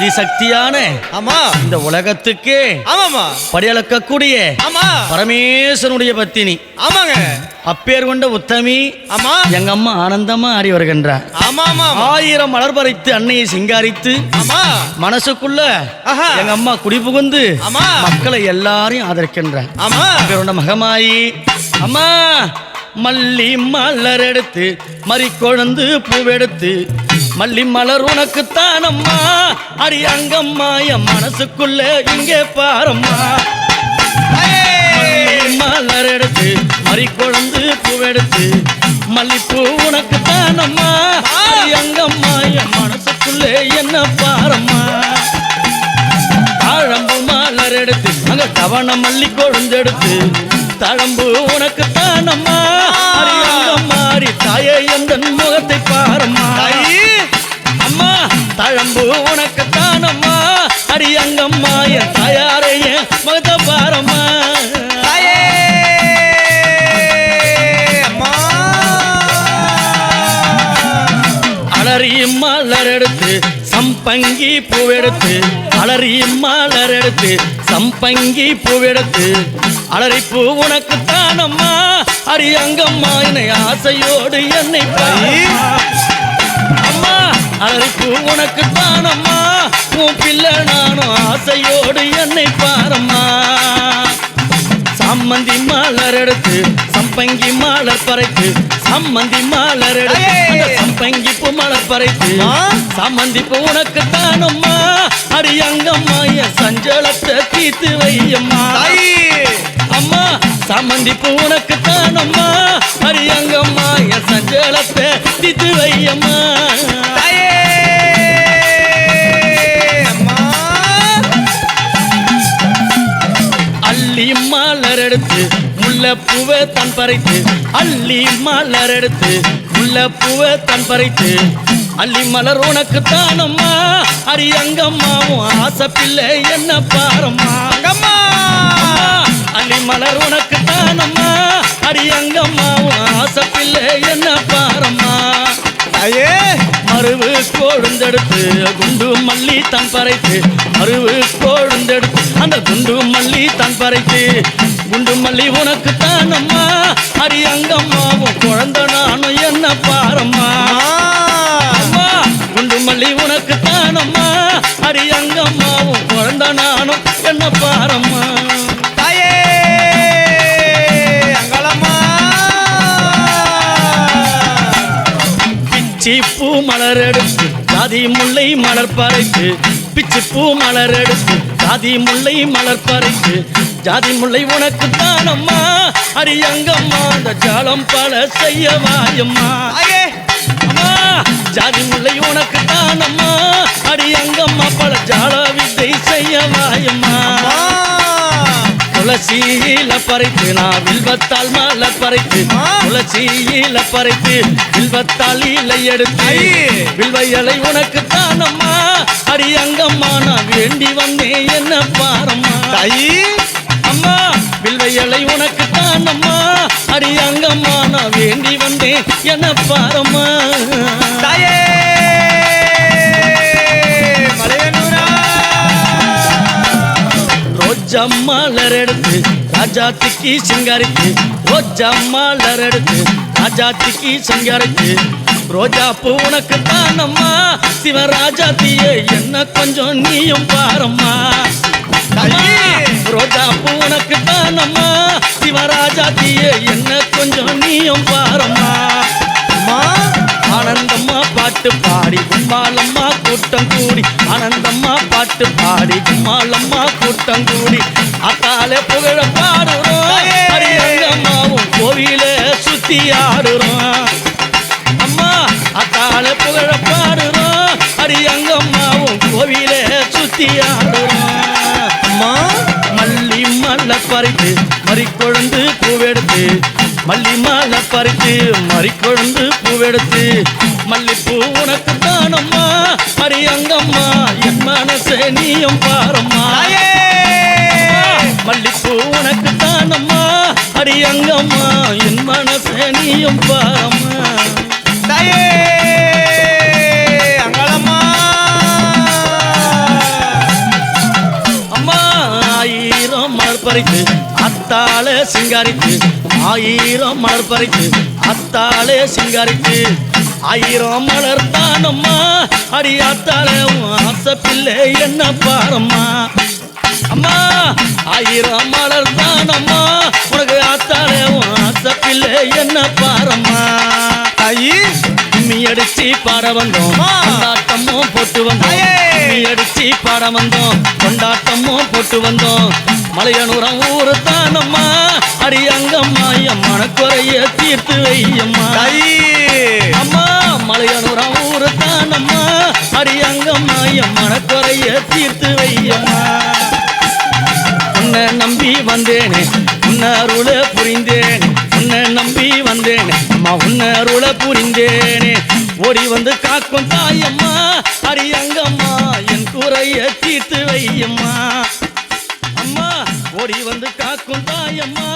ஆதிசக்தியான ஆமா. இந்த உலகத்துக்கு ஆமாமா படியளக்கக்கூடிய ஆமா. பரமேஸ்வரனுடைய பத்தினி. ஆமாங்க. அப்பேர் கொண்ட உத்தமி ஆமா. எங்க அம்மா ஆனந்தமா ஆடி வருகின்றார். ஆமா ஆமா ஆயிரம் மலர் பறித்து அன்னையை சிங்காரித்து ஆமா. மனசுக்குள்ள. எங்க அம்மா குடிபுகுந்து ஆமா. மக்களை எல்லாரையும் ஆதரிக்கின்றார். ஆமா. பேருண்ட மகமாயி அம்மா மல்லி மலர் எடுத்து மறி கொழுந்து பூவெடுத்து மல்லி மலர் உனக்குத்தான் அம்மா அடி அங்கம்மா என் மனசுக்குள்ள இங்கே பாரம்மா. மலர் எடுத்து மறி குழந்து பூவெடுத்து மல்லிப்பூ உனக்குத்தான் அம்மா அடி அங்கம்மா என் மனசுக்குள்ள என்ன பாரம்மா? தாழம்பு மலர் எடுத்து அங்க தவண மல்லி கொழுந்தெடுத்து தழம்பு உனக்கு தானம்மா மாறி தாயை எந்த தழம்பு உனக்கு தானம்மா அடி அங்கம்மா என் தாயாரே என் முகத்தை பாரம்மா? அலறி மலர் எடுத்து சம்பங்கி பூவெடுத்து அலறி மலர் எடுத்து சம்பங்கி பூவெடுத்து அலறி பூ உனக்கு தானம்மா என்னை ஆசையோடு என்னை பாரம்மா. உனக்கு தானம்மா உன் பிள்ளை நானும் ஆசையோடு என்னை பாரம்மா. சம்மந்தி மலர் எடுத்து சம்பங்கி மலர் பறைத்து சம்மந்தி மலர் எடுத்து சம்பங்கி பூ மலர் பறைத்து? சம்மந்தி பூ உனக்கு தானம்மா அடி அங்கம்மா என் சஞ்சலத்தை தீத்து வையம்மா. அம்மா சம்மந்தி பூ உனக்கு தானம்மா அடி அங்கம்மா என் சஞ்சலத்தை தீத்து வையம்மா மலரெடுத்து எடுத்து பூவை தன் பறித்து அள்ளி மலரெடுத்து எடுத்து பூவை தன் பறித்து. அள்ளி மலர் உனக்கு தானம்மா அடி அங்கம்மாவும் ஆசை பிள்ளை என்ன பாரம்மா. அங்கம்மா! அள்ளி மலர் உனக்கு தானம்மா அடி அங்கம்மாவும் ஆசை பிள்ளை என்ன பாரம்மா. கோழுந்தெடுத்து குண்டு மல்லி தன் பறைத்து மருவு கோழுந்தெடுத்து அந்த குண்டு மல்லி தன் பறைத்து. குண்டு மல்லி உனக்கு தானம்மா அடி அங்கம்மாவும் குழந்தை நானும் என்ன பாரம்மா அம்மா குண்டு மல்லி உனக்கு தானம்மா அடி அங்கம்மாவும் குழந்தை நானும் என்ன பாரம்மா தாயே ஜாதி முல்லை மலர் பறைத்து பிச்சி பூ மலர் எடுத்து ஜாதி முல்லை மலர் பறைத்து. ஜாதி முல்லை உனக்கு தானம்மா அடி அங்கம்மா அந்த ஜாலம் பல செய்ய வாயம்மா அம்மா ஜாதி முல்லை உனக்கு தானம்மா அடி அங்கம்மா பல ஜால வித்தை செய்ய வாயம்மா துளசியில பறித்து நான் வில்வத்தால் மலர் பறித்து. துளசியில பறித்து வில்வத்தால் இலை எடுத்து ஐயே. வில்வ இலை உனக்கு தானம்மா அடி அங்கம்மா நான் வேண்டி வந்தேன் என்ன பாரம்மா தாயி அம்மா வில்வ இலை உனக்கு தானம்மா அடி அங்கம்மா நான் வேண்டி வந்தேன் என்ன பாரம்மா ரோஜா மலர் எடுத்து ராஜாத்திக்கு சிங்காரித்து ரோஜா மலர் எடுத்து ராஜாத்திக்கு சிங்காரித்து. ரோஜா பூ உனக்கு தானம்மா சிவராஜாத்திய என்ன கொஞ்சம் நீயும் பாரம்மா. ரோஜா பூ உனக்கு தானம்மா சிவராஜாத்திய என்ன கொஞ்சம் நீயும் பாரம்மா. பாட்டு பாடி கும்மாலம்மா கூட்டம் கூடி ஆனந்தம்மா பாட்டு பாடி கும்மாலம்மா கூட்டம் கூடி அத்தால புகழ பாடுறோம்! அரியங்கம்மாவும் கோவில சுத்தி ஆடுறோம். அம்மா அத்தால புகழ பாடுறோம். அரியங்கம்மாவும் கோவில சுத்தி ஆடுறோம். அம்மா மல்லி மல்ல பறித்து மறிக்கொழுந்து பூவெடுத்து மல்லி மாலை பறித்து மறிக்கொழுந்து பூவெடுத்து. மல்லிப்பூ உனக்கு தானம்மா மரியங்கம்மா என் மனசே நீயும் பாரம்மா. மல்லிப்பூ உனக்கு தானம்மா அரியங்கம்மா என் மனசே நீயும் பாரம்மா. அம்மா ஆயிரம் மறுப்பறித்து அத்தாள சிங்காரித்து ஆயிரம் மலர் பறித்து அத்தாளே சிங்காரித்து. ஆயிரம் மலர் தானம்மா அடி உன் ஆசை பிள்ளை என்ன பாரம்மா. அம்மா ஆயிரம் மலர் தானம்மா உனக்கு உன் ஆசை பிள்ளை என்ன பாரம்மா. தாயி கும்மி அடிச்சு பாட வந்தோம். கொண்டாட்டமும் போட்டு வந்தோம். கும்மி அடிச்சு பாட வந்தோம் கொண்டாட்டமும் போட்டு வந்தோம். மலையனூரம் ஊரு தானம்மா அடி அங்கம்மா மனக்குறைய தீர்த்து வையம்மா. அம்மா மலையனூரம் ஊரு தானம்மா அடி அங்கம்மா என் மனக்குறைய தீர்த்து வையம்மா. உன்னை நம்பி வந்தேனே உன்னை அருள புரிந்தேன் உன்னை நம்பி வந்தேனே அம்மா உன்னை அருள புரிந்தேனே. ஓடி வந்து காக்கும் தாயம்மா அரியங்கம்மா என் குறைய தீர்த்து வையம்மா. அம்மா ஓடி வந்து காக்கும் தாயம்மா